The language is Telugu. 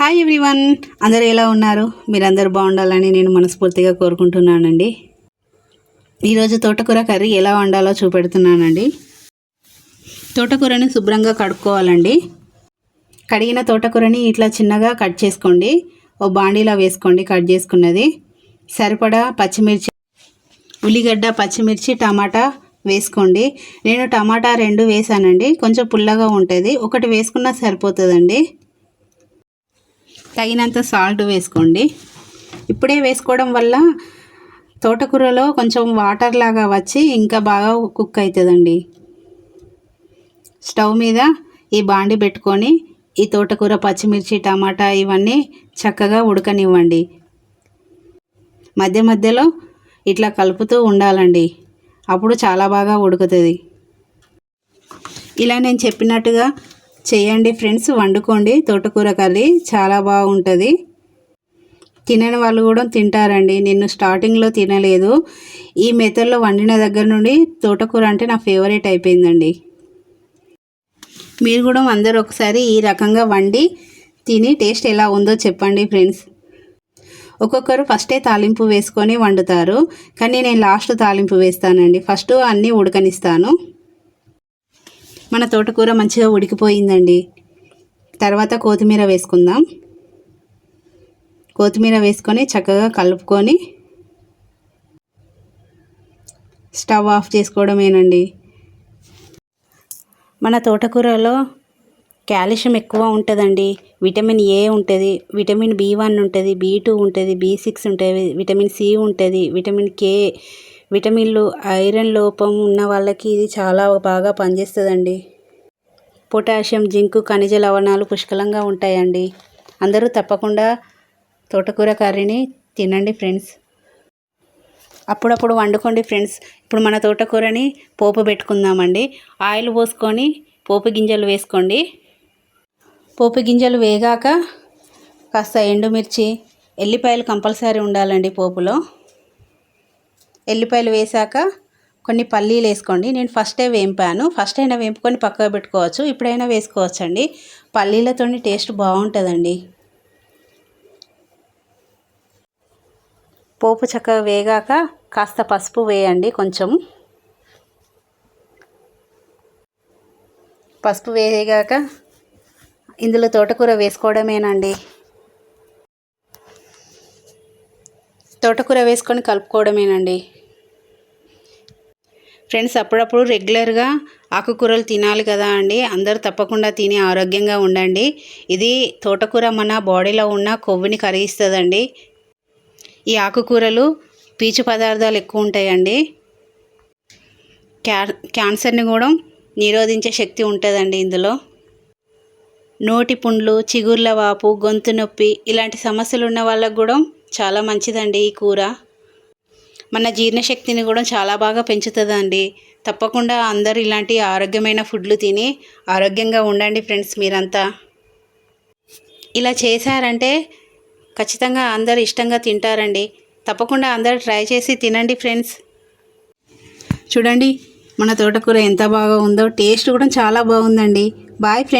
హాయ్ ఎవ్రీవన్ అందరూ ఎలా ఉన్నారు? మీరందరూ బాగుండాలని నేను మనస్ఫూర్తిగా కోరుకుంటున్నానండి. ఈరోజు తోటకూర కర్రీ ఎలా వండాలో చూపెడుతున్నానండి. తోటకూరని శుభ్రంగా కడుక్కోవాలండి. కడిగిన తోటకూరని ఇట్లా చిన్నగా కట్ చేసుకోండి. ఓ బాండీలా వేసుకోండి కట్ చేసుకున్నది. సరిపడా పచ్చిమిర్చి ఉల్లిగడ్డ పచ్చిమిర్చి టమాటా వేసుకోండి. నేను టమాటా రెండు వేసానండి. కొంచెం పుల్లగా ఉంటుంది. ఒకటి వేసుకున్నా సరిపోతుందండి. తగినంత సాల్ట్ వేసుకోండి. ఇప్పుడే వేసుకోవడం వల్ల తోటకూరలో కొంచెం వాటర్ లాగా వచ్చి ఇంకా బాగా కుక్ అవుతుందండి స్టవ్ మీద ఈ బాండి పెట్టుకొని ఈ తోటకూర పచ్చిమిర్చి టమాటా ఇవన్నీ చక్కగా ఉడకనివ్వండి. మధ్య మధ్యలో ఇట్లా కలుపుతూ ఉండాలండి. అప్పుడు చాలా బాగా ఉడుకుతుంది. ఇలా నేను చెప్పినట్టుగా చేయండి ఫ్రెండ్స్ వండుకోండి. తోటకూర కర్రీ చాలా బాగుంటుంది. తినని వాళ్ళు కూడా తింటారండి. నేను స్టార్టింగ్లో తినలేదు. ఈ మెథడ్లో వండిన దగ్గర నుండి తోటకూర అంటే నా ఫేవరెట్ అయిపోయిందండి. మీరు కూడా అందరూ ఒకసారి ఈ రకంగా వండి తిని టేస్ట్ ఎలా ఉందో చెప్పండి ఫ్రెండ్స్. ఒక్కొక్కరు ఫస్టే తాలింపు వేసుకొని వండుతారు. కానీ నేను లాస్ట్ తాలింపు వేస్తానండి. ఫస్ట్ అన్నీ ఉడకనిస్తాను. మన తోటకూర మంచిగా ఉడికిపోయిందండి. తర్వాత కొత్తిమీర వేసుకుందాం. కొత్తిమీర వేసుకొని చక్కగా కలుపుకొని స్టవ్ ఆఫ్ చేసుకోవడమేనండి. మన తోటకూరలో కాల్షియం ఎక్కువ ఉంటుందండి. విటమిన్ ఏ ఉంటుంది విటమిన్ బి వన్ ఉంటుంది బి టూ ఉంటుంది బి సిక్స్ ఉంటుంది విటమిన్ సి ఉంటుంది విటమిన్ కే విటమిన్లు ఐరన్ లోపం ఉన్న వాళ్ళకి ఇది చాలా బాగా పనిచేస్తుందండి. పొటాషియం జింకు ఖనిజ లవణాలు పుష్కలంగా ఉంటాయండి. అందరూ తప్పకుండా తోటకూర కర్రీని తినండి ఫ్రెండ్స్. అప్పుడప్పుడు వండుకోండి ఫ్రెండ్స్. ఇప్పుడు మన తోటకూరని పోపు పెట్టుకుందామండి. ఆయిల్ పోసుకొని పోపు గింజలు వేసుకోండి. పోపు గింజలు వేగాక కాస్త ఎండుమిర్చి ఎల్లిపాయలు కంపల్సరీ ఉండాలండి పోపులో. ఎల్లిపాయలు వేసాక కొన్ని పల్లీలు వేసుకోండి. నేను ఫస్టే వేంపాను. ఫస్ట్ అయినా వేంపుకొని పక్కకు పెట్టుకోవచ్చు. ఇప్పుడైనా వేసుకోవచ్చండి. పల్లీలతో టేస్ట్ బాగుంటుందండి. పోపు చక్కగా వేగాక కాస్త పసుపు వేయండి కొంచెం. పసుపు వేగాక ఇందులో తోటకూర వేసుకోవడమేనండి. తోటకూర వేసుకొని కలుపుకోవడమేనండి. ఫ్రెండ్స్ అప్పుడప్పుడు రెగ్యులర్గా ఆకుకూరలు తినాలి కదా అండి. అందరూ తప్పకుండా తిని ఆరోగ్యంగా ఉండండి. ఇది తోటకూర మన బాడీలో ఉన్న కొవ్వుని కరిగిస్తుందండి. ఈ ఆకుకూరలు పీచు పదార్థాలు ఎక్కువ ఉంటాయండి. క్యా క్యాన్సర్ని కూడా నిరోధించే శక్తి ఉంటుందండి ఇందులో. నోటి పుండ్లు చిగుర్ల వాపు గొంతు నొప్పి ఇలాంటి సమస్యలు ఉన్న వాళ్ళకు కూడా చాలా మంచిదండి ఈ కూర. మన జీర్ణశక్తిని కూడా చాలా బాగా పెంచుతుందండి. తప్పకుండా అందరు ఇలాంటి ఆరోగ్యమైన ఫుడ్లు తిని ఆరోగ్యంగా ఉండండి ఫ్రెండ్స్ మీరంతా. ఇలా చేశారంటే ఖచ్చితంగా అందరు ఇష్టంగా తింటారండి. తప్పకుండా అందరు ట్రై చేసి తినండి ఫ్రెండ్స్. చూడండి మన తోటకూర ఎంత బాగా ఉందో టేస్ట్ కూడా చాలా బాగుందండి. Bye friends.